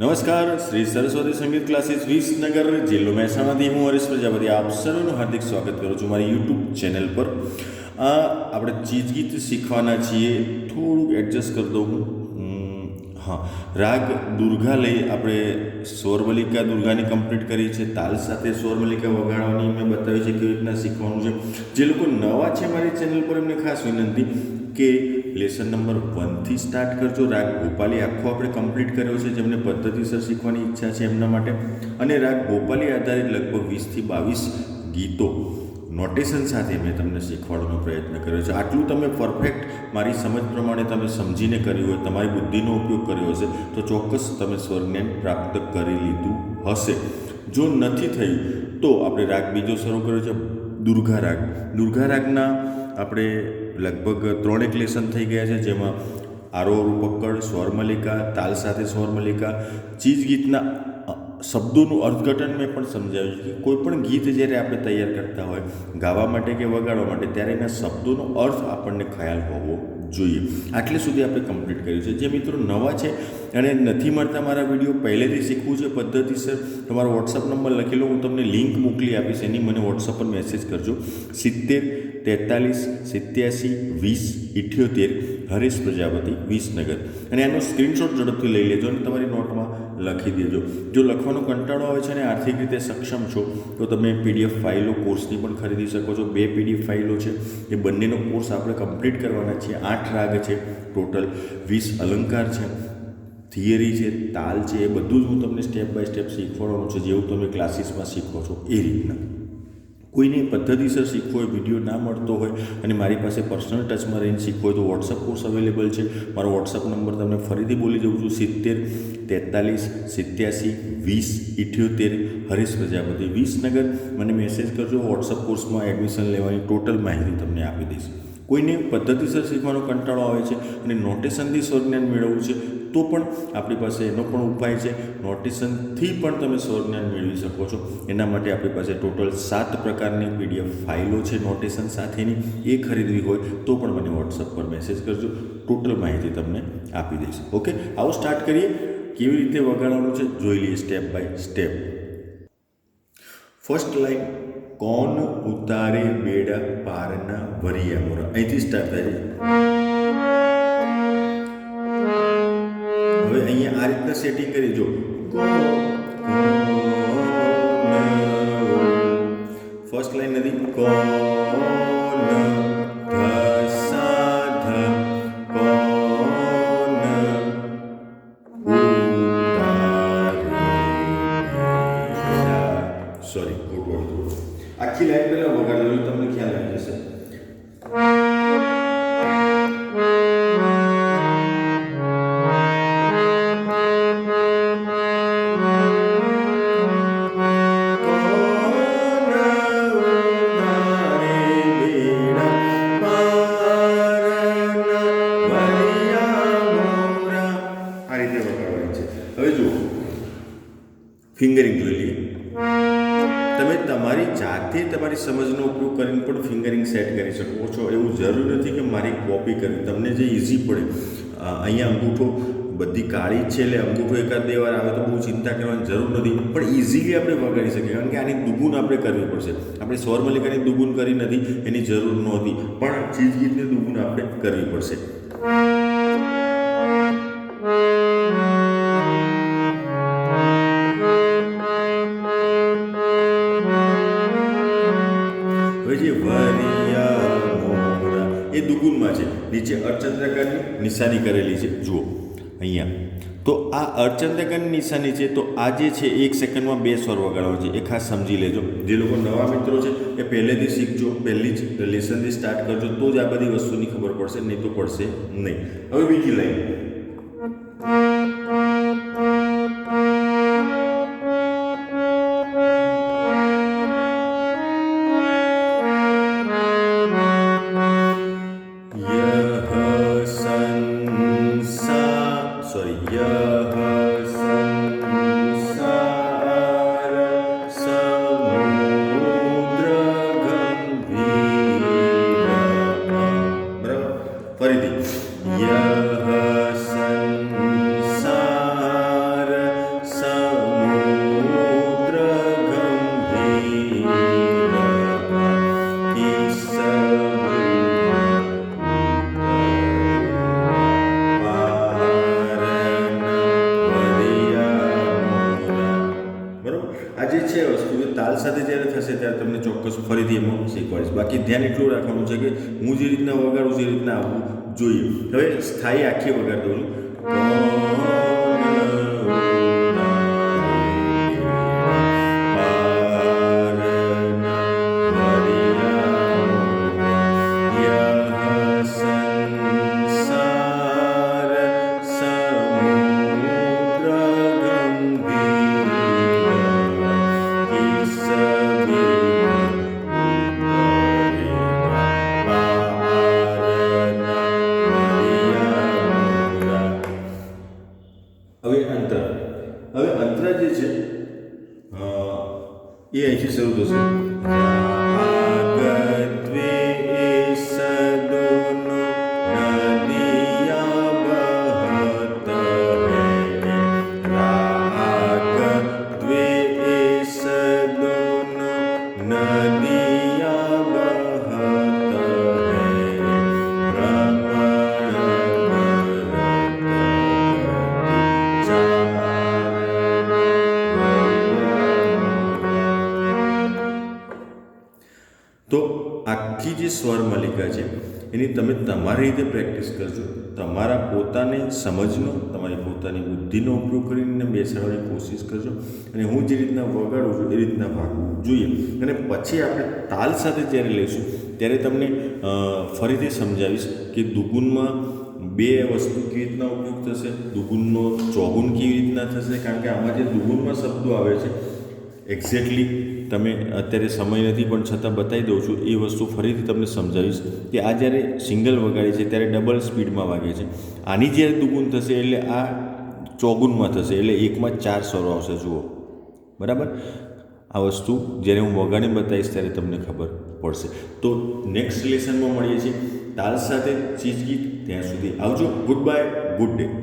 નમસ્કાર, શ્રી સરસ્વતી સંગીત ક્લાસીસ વિસનગર જિલ્લો મહેસાણાથી. હું હરીશ પ્રજાપતિ, આપ સર્વનું હાર્દિક સ્વાગત કરું છું મારી યુટ્યુબ ચેનલ પર. આ આપણે ચીજ ગીત શીખવાના છીએ. થોડુંક એડજસ્ટ કરી દઉં હું. હા. રાગ દુર્ગા લઈ આપણે સ્વરમલિકા દુર્ગાની કમ્પ્લીટ કરી છે. તાલ સાથે સ્વરમલિકા વગાડવાની મેં બતાવી છે, કેવી રીતના શીખવાનું છે. જે લોકો નવા છે મારી ચેનલ પર, એમને ખાસ વિનંતી કે લેસન નંબર વનથી સ્ટાર્ટ કરજો. રાગ ગોપાલી આખો આપણે કમ્પ્લીટ કર્યો છે, જેમને પદ્ધતિસર શીખવાની ઈચ્છા છે એમના માટે. અને રાગ ગોપાલી આધારિત લગભગ વીસથી બાવીસ ગીતો નોટેશન સાથે મેં તમને શીખવાડવાનો પ્રયત્ન કર્યો છે. આટલું તમે પરફેક્ટ મારી સમજ પ્રમાણે તમે સમજીને કર્યું હોય, તમારી બુદ્ધિનો ઉપયોગ કર્યો હશે, તો ચોક્કસ તમે સ્વરજ્ઞાન પ્રાપ્ત કરી લીધું હશે. જો નથી થયું, તો આપણે રાગ બીજો શરૂ કર્યો છે, દુર્ગા રાગ. દુર્ગા રાગના આપણે લગભગ ત્રણેક લેસન થઈ ગયા છે, જેમાં આરોહ પકડ સ્વરમલિકા, તાલ સાથે સ્વરમલિકા ચીજ ગીતના શબ્દોનું અર્થઘટન મેં પણ સમજાવ્યું છે કે કોઈપણ ગીત જ્યારે આપણે તૈયાર કરતા હોય, ગાવા માટે કે વગાડવા માટે, ત્યારે એના શબ્દોનો અર્થ આપણને ખ્યાલ હોવો જોઈએ. આટલે સુધી આપણે કમ્પ્લીટ કર્યું છે. જે મિત્રો નવા છે, અને નથી મળતા મારા વીડિયો, પહેલેથી શીખવું છે પદ્ધતિસર, તમારો વોટ્સઅપ નંબર લખી લો, હું તમને લિંક મોકલી આપીશ. એની મને વોટ્સઅપ પર મેસેજ કરજો. સિત્તેર તેતાલીસ, સિત્યાસી, વીસ, ઇઠ્યોતેર, હરીશ પ્રજાપતિ, વિસનગર. અને એનો સ્ક્રીનશોટ ઝડપથી લઈ લેજો અને તમારી નોટમાં લખી દેજો. જો લખવાનો કંટાળો આવે છે અને આર્થિક રીતે સક્ષમ છો, તો તમે પીડીએફ ફાઇલો કોર્સની પણ ખરીદી શકો છો. બે પીડીએફ ફાઇલો છે, એ બંનેનો કોર્સ આપણે કમ્પ્લીટ કરવાના છીએ. આઠ રાગ છે ટોટલ. વીસ અલંકાર છે, થિયરી છે, તાલ છે, એ બધું જ હું તમને સ્ટેપ બાય સ્ટેપ શીખવાડવાનું છે, જેવું તમે ક્લાસીસમાં શીખો છો એ રીતના. કોઈને પદ્ધતિસર શીખવો હોય, વીડિયો ના મળતો હોય અને મારી પાસે પર્સનલ ટચમાં રહીને શીખવો હોય તો વોટ્સઅપ કોર્સ અવેલેબલ છે. મારો વોટ્સઅપ નંબર તમને ફરીથી બોલી દઉં છું, સિત્તેર, તેતાલીસ, સિત્યાસી, વીસ, ઇઠ્યોતેર, હરીશ પ્રજાપતિ. વિસનગર મને મેસેજ કરજો વોટ્સઅપ કોર્સમાં એડમિશન લેવાની ટોટલ માહિતી તમને આપી દઈશ. કોઈને પદ્ધતિસર શીખવાનો કંટાળો આવે છે અને નોટેશનથી સ્વરજ્ઞાન મેળવવું છે તો પણ આપણી પાસે એનો પણ ઉપાય છે. નોટેશનથી પણ તમે સ્વજ્ઞાન મેળવી શકો છો. એના માટે આપણી પાસે ટોટલ સાત પ્રકારની પીડીએફ ફાઇલો છે નોટેશન સાથેની. એ ખરીદવી હોય તો પણ મને વોટ્સઅપ પર મેસેજ કરજો. ટોટલ માહિતી તમને આપી દઈશ. ઓકે આવું સ્ટાર્ટ કરીએ. કેવી રીતે વગાડવાનું છે? જોઈ લઈએ step by step first line કોણ ઉતારે બેડા પારના વરિયા મોરા? અહીંથી સ્ટાર્ટ થાય છે. હવે અહીંયા આ રીતના સેટિંગ કરી જો. ફર્સ્ટ લાઈન નથી. કોણ સોરી ખોટું આખી લાઈન પહેલાં વગાડેલું તમને ખ્યાલ આવી જશે. જુઓ ફિંગરિંગ જોઈ લઈએ. તમે તમારી જાતે તમારી સમજનો ઉપયોગ કરીને પણ ફિંગરિંગ સેટ કરી શકો છો. એવું જરૂરી નથી કે મારી કોપી કરવી તમને જે ઇઝી પડે. અહીંયા અંગૂઠો બધી કાળી છે એટલે અંગૂઠો એકાદ બે વાર આવે તો બહુ ચિંતા કરવાની જરૂર નથી. પણ ઇઝીલી આપણે વગાડી શકીએ, કારણ કે આની દુગુન આપણે કરવી પડશે. આપણે સ્વર મલિકાની દુગુન કરી નથી, એની જરૂર નહોતી. પણ ચીજ ગીતની દુગુન આપણે કરવી પડશે. નીચે અર્ચંદ્રકારની નિશાની કરેલી છે. જુઓ, અહીંયા. તો આ અર્ચંદ્રકારની નિશાની છે, તો આ જે છે, એક સેકન્ડમાં બે સ્વર વગાડવા છે. એ ખાસ સમજી લેજો. જે લોકો નવા મિત્રો છે, એ પહેલેથી શીખજો, પહેલી જ લેસનથી સ્ટાર્ટ કરજો, તો જ આ બધી વસ્તુની ખબર પડશે, નહીં તો પડશે નહીં. હવે બીજી લાઈન 我的。બાકી ધ્યાન એટલું રાખવાનું છે કે હું જે રીતના વગાડું, જે રીતના આવવું જોઈએ. હવે સ્થાયી આખી વગાડ દઉં હવે અહીંથી શરૂ આખી જે સ્વર મલિકા છે, એની તમે તમારી રીતે પ્રેક્ટિસ કરજો. તમારા પોતાની સમજનો, તમારી પોતાની બુદ્ધિનો ઉપયોગ કરીને બેસાડવાની કોશિશ કરજો અને હું જે રીતના વગાડું છું એ રીતના ભાગવું જોઈએ. અને પછી આપણે તાલ સાથે જ્યારે લઈશું ત્યારે તમને ફરીથી સમજાવીશ કે દુગુનમાં બે વસ્તુ કેવી રીતના ઉપયોગ થશે દુગુનનો ચોગુન કેવી રીતના થશે, કારણ કે આમાં જે દુગુનમાં શબ્દો આવે છે એક્ઝેક્ટલી તમે અત્યારે સમય નથી, પણ છતાં બતાવી દઉં છું, એ વસ્તુ ફરીથી તમને સમજાવીશ કે આ જ્યારે સિંગલ વગાડે છે, ત્યારે ડબલ સ્પીડમાં વાગે છે. આની જ્યારે દુગુન થશે એટલે આ ચોગુનમાં થશે, એટલે એકમાં ચાર સ્વરો આવશે, જુઓ. બરાબર? આ વસ્તુ જ્યારે હું વગાડીને બતાવીશ, ત્યારે તમને ખબર પડશે. તો નેક્સ્ટ લેસનમાં મળીએ છીએ. તાલ સાથે ચીજ ગીત ત્યાં સુધી આવજો. Good bye good day